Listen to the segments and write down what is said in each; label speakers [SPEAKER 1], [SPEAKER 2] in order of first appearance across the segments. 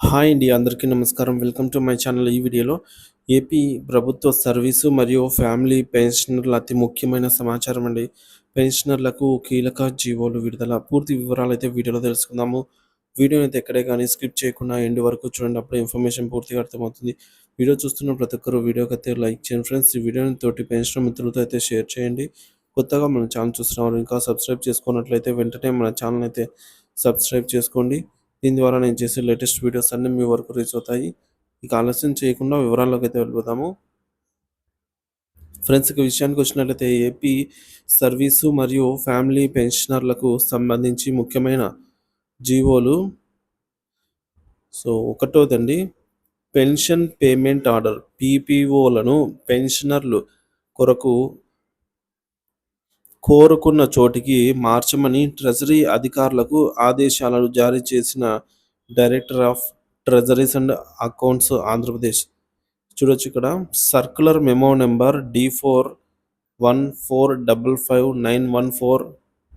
[SPEAKER 1] Hi అండి అందరికీ నమస్కారం. Welcome to my channel. ఈ వీడియోలో ఏపీ ప్రభుత్వ సర్వీసు మరియు ఫ్యామిలీ పెన్షనర్ల అతి ముఖ్యమైన సమాచారం అండి. పెన్షనర్లకు కీలక జీవోలు విడుదల. పూర్తి వివరాలు అయితే వీడియోలో తెలుసుకుందాము. వీడియోని అయితే ఎక్కడే కానీ స్కిప్ చేయకుండా ఎండ్ వరకు చూడండి. అప్పుడు ఇన్ఫర్మేషన్ పూర్తిగా అర్థమవుతుంది. వీడియో చూస్తున్న ప్రతి ఒక్కరు వీడియోకి అయితే లైక్ చేయండి. ఫ్రెండ్స్ ఈ వీడియోని తోటి పెన్షన్ మిత్రులతో అయితే షేర్ చేయండి. కొత్తగా మన ఛానల్ చూస్తున్నారు ఇంకా సబ్స్క్రైబ్ చేసుకున్నట్లయితే వెంటనే మన ఛానల్ అయితే సబ్స్క్రైబ్ చేసుకోండి. దీని ద్వారా నేను చేసే లేటెస్ట్ వీడియోస్ అన్నీ మీ వరకు రీచ్ అవుతాయి. ఇక ఆలస్యం చేయకుండా వివరాల్లోకి అయితే వెళ్ళిపోతాము ఫ్రెండ్స్ ఇక విషయానికి వచ్చినట్లయితే ఏపీ సర్వీసు మరియు ఫ్యామిలీ పెన్షనర్లకు సంబంధించి ముఖ్యమైన జీవోలు. సో ఒకటోదండి పెన్షన్ పేమెంట్ ఆర్డర్ పీపీఓలను పెన్షనర్లు కొరకు కోరుకున్న చోటికి మార్చమని ట్రెజరీ అధికారులకు ఆదేశాలను జారీ చేసిన director of treasuries and accounts Andhra Pradesh. చూడొచ్చు ఇక్కడ. Circular memo number D four one four double five nine one four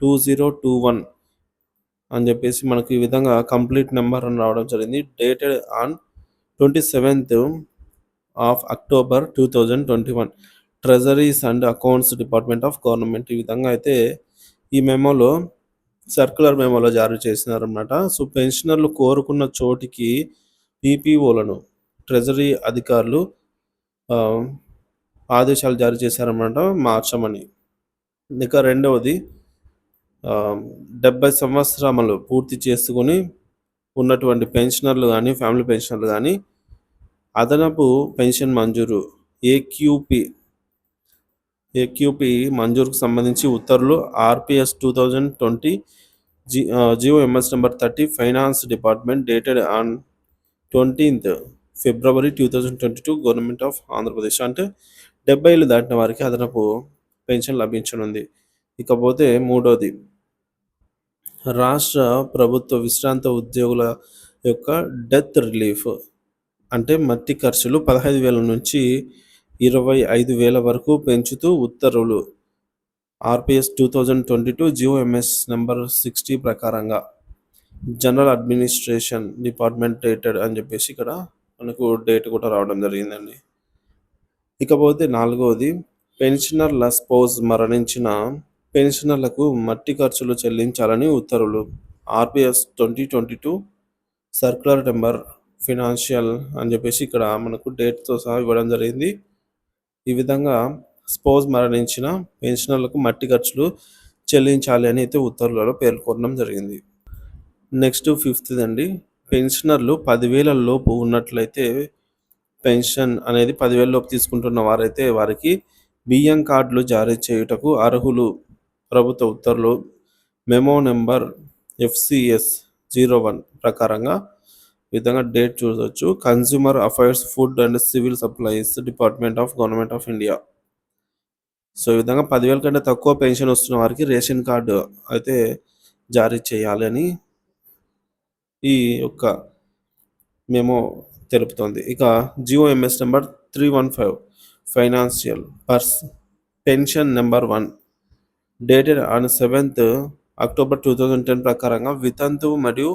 [SPEAKER 1] two zero two one అని చెప్పేసి మనకు ఈ విధంగా కంప్లీట్ నెంబర్ అని రావడం జరిగింది. Dated on twenty seventh of October two thousand twenty one. Treasuries and accounts department of government ఈ విధంగా అయితే ఈ మెమోలో సర్కులర్ మెమోలో జారీ చేసినారన్నమాట. సో పెన్షనర్లు కోరుకున్న చోటికి పీపీఓలను ట్రెజరీ అధికారులు ఆదేశాలు జారీ చేశారన్నమాట మార్చమని. ఇక రెండవది డెబ్బై సంవత్సరాలు పూర్తి చేసుకొని ఉన్నటువంటి పెన్షనర్లు కానీ ఫ్యామిలీ పెన్షనర్లు కానీ అదనపు పెన్షన్ మంజూరు ఏక్యూపీ ఏక్యూపీ మంజూరుకు సంబంధించి ఉత్తర్వులు RPS two thousand twenty G GO MS number thirty finance department dated on twentieth February two thousand twenty two government of Andhra Pradesh అంటే డెబ్బై ఏళ్ళు దాటిన వారికి అదనపు పెన్షన్ లభించనుంది. ఇకపోతే మూడోది రాష్ట్ర ప్రభుత్వ విశ్రాంత ఉద్యోగుల యొక్క డెత్ రిలీఫ్. అంటే మట్టి ఖర్చులు పదహైదు వేల నుంచి ఇరవై ఐదు వేల వరకు పెంచుతూ ఉత్తర్వులు. RPS two thousand twenty two GO MS number sixty ప్రకారంగా. జనరల్ అడ్మినిస్ట్రేషన్ డిపార్ట్మెంట్ డేటెడ్ అని చెప్పేసి ఇక్కడ మనకు డేట్ కూడా రావడం జరిగిందండి. ఇకపోతే నాలుగవది పెన్షనర్ల స్పోజ్ మరణించిన పెన్షనర్లకు మట్టి ఖర్చులు చెల్లించాలని ఉత్తర్వులు. RPS twenty twenty two circular number financial అని చెప్పేసి ఇక్కడ మనకు డేట్తో సహా ఇవ్వడం జరిగింది. ఈ విధంగా స్పోజ్ మరణించిన పెన్షనర్లకు మట్టి ఖర్చులు చెల్లించాలి అని అయితే ఉత్తర్వులలో పేర్కొనడం జరిగింది. నెక్స్ట్ ఫిఫ్త్ అండి పెన్షనర్లు పదివేల లోపు ఉన్నట్లయితే పెన్షన్ అనేది పదివేల లోపు తీసుకుంటున్న వారైతే వారికి బియ్యం కార్డులు జారీ చేయుటకు అర్హులు. ప్రభుత్వ ఉత్తర్వులు. Memo number FCS zero one ప్రకారంగా విధంగా డేట్ చూడవచ్చు consumer affairs food and civil supplies department of government of India so ఈ విధంగా పదివేల కంటే తక్కువ పెన్షన్ వస్తున్న వారికి రేషన్ కార్డు అయితే జారీ చేయాలని ఈ యొక్క మేము తెలుపుతోంది. ఇక GO MS number three one five financial purse pension number one dated on seventh October two thousand ten ప్రకారంగా వితంతు మరియు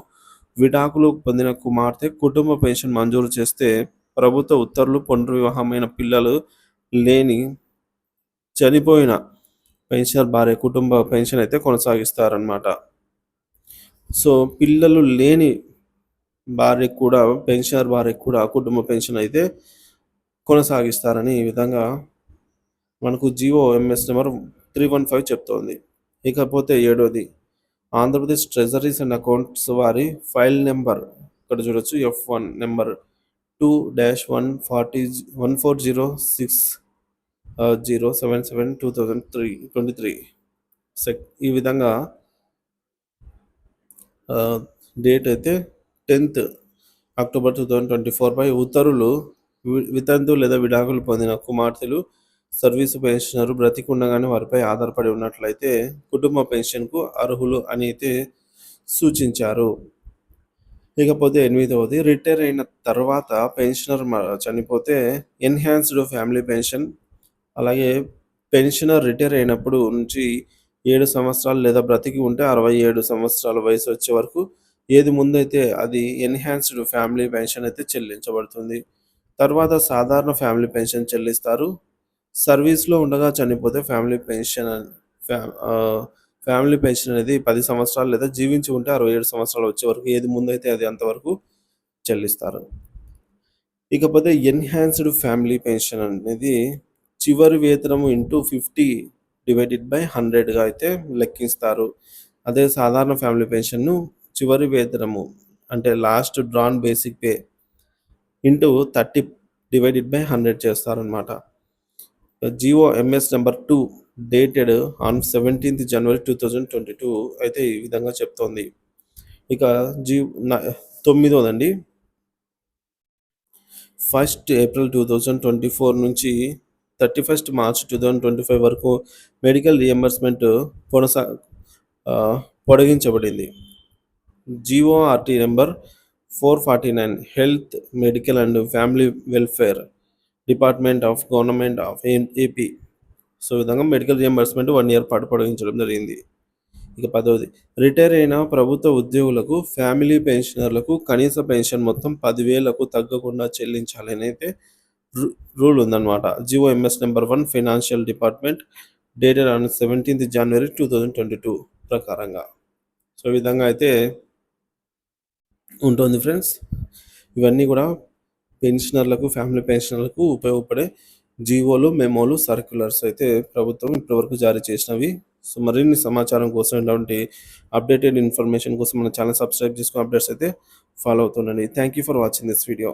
[SPEAKER 1] విడాకులు పొందిన కుమార్తె కుటుంబ పెన్షన్ మంజూరు చేస్తే ప్రభుత్వ ఉత్తర్వులు పునర్వివాహమైన పిల్లలు లేని చనిపోయిన పెన్షనర్ భార్య కుటుంబ పెన్షన్ అయితే కొనసాగిస్తారనమాట సో పిల్లలు లేని భార్యకు కూడా పెన్షనర్ భార్యకు కూడా కుటుంబ పెన్షన్ అయితే కొనసాగిస్తారని ఈ విధంగా మనకు GO MS number three one five చెప్తోంది. ఇకపోతే ఏడోది. ఆంధ్రప్రదేశ్ ట్రెజరీస్ అండ్ అకౌంట్స్ వారి ఫైల్ నెంబర్ ఇక్కడ చూడొచ్చు F one number two dash one forty one four zero six zero seven seven two thousand three twenty three. Sec ఈ విధంగా date అయితే tenth October two thousand twenty four పై ఉత్తర్వులు వితంతు లేదా విడాకులు పొందిన కుమార్తెలు సర్వీసు పెన్షనర్ బ్రతికుండగానే వారిపై ఆధారపడి ఉన్నట్లయితే కుటుంబ పెన్షన్కు అర్హులు అని అయితే సూచించారు. ఇకపోతే ఎనిమిదవది రిటైర్ అయిన తర్వాత పెన్షనర్ మ- చనిపోతే ఎన్హాన్స్డ్ ఫ్యామిలీ పెన్షన్ అలాగే పెన్షనర్ రిటైర్ అయినప్పుడు నుంచి ఏడు సంవత్సరాలు లేదా బ్రతికి ఉంటే అరవై ఏడు సంవత్సరాల వయసు వచ్చే వరకు ఏది ముందైతే అది ఎన్హాన్స్డ్ ఫ్యామిలీ పెన్షన్ అయితే చెల్లించబడుతుంది. తర్వాత సాధారణ ఫ్యామిలీ పెన్షన్ చెల్లిస్తారు. సర్వీస్లో ఉండగా చనిపోతే ఫ్యామిలీ పెన్షన్ ఫ్యా- ఫ్యామిలీ పెన్షన్ అనేది పది సంవత్సరాలు లేదా జీవించి ఉంటే అరవై ఏడు సంవత్సరాలు వచ్చే వరకు ఏది ముందైతే అది అంతవరకు చెల్లిస్తారు. ఇకపోతే ఎన్హాన్స్డ్ ఫ్యామిలీ పెన్షన్ అనేది చివరి వేతనము ఇంటూ ఫిఫ్టీ డివైడెడ్ బై హండ్రెడ్గా అయితే లెక్కిస్తారు. అదే సాధారణ ఫ్యామిలీ పెన్షన్ను చివరి వేతనము అంటే last drawn basic pay into thirty divided by hundred చేస్తారనమాట GO MS number two dated on seventeenth January two thousand twenty two అయితే ఈ విధంగా చెప్తోంది. ఇక జీ న- తొమ్మిదోదండి. First April two thousand twenty four నుంచి thirty first March two thousand twenty five వరకు మెడికల్ రియంబర్స్మెంట్ కొనసా పొడిగించబడింది. GO RT number four forty nine health medical and family welfare department of government of AP. So ఈ విధంగా medical reimbursement one year పాటు పొడిగించడం జరిగింది. ఇక పదవది retire అయిన ప్రభుత్వ ఉద్యోగులకు ఫ్యామిలీ పెన్షనర్లకు కనీస పెన్షన్ మొత్తం పదివేలకు తగ్గకుండా చెల్లించాలని అయితే రూ- రూల్ ఉందన్నమాట. GO MS number one financial department dated on seventeenth January two thousand twenty two ప్రకారంగా. సో విధంగా అయితే ఉంటుంది ఫ్రెండ్స్. ఇవన్నీ కూడా పెన్షనర్లకు ఫ్యామిలీ పెన్షనర్లకు ఉపయోగపడే జీవోలు మెమోలు సర్క్యులర్స్ అయితే ప్రభుత్వం ఇప్పటివరకు జారీ చేసినవి. సో మరిన్ని సమాచారం కోసం ఇలాంటి అప్డేటెడ్ ఇన్ఫర్మేషన్ కోసం మన ఛానల్ సబ్స్క్రైబ్ చేసుకుని అప్డేట్స్ అయితే follow అవుతుండండి. Thank you for watching this video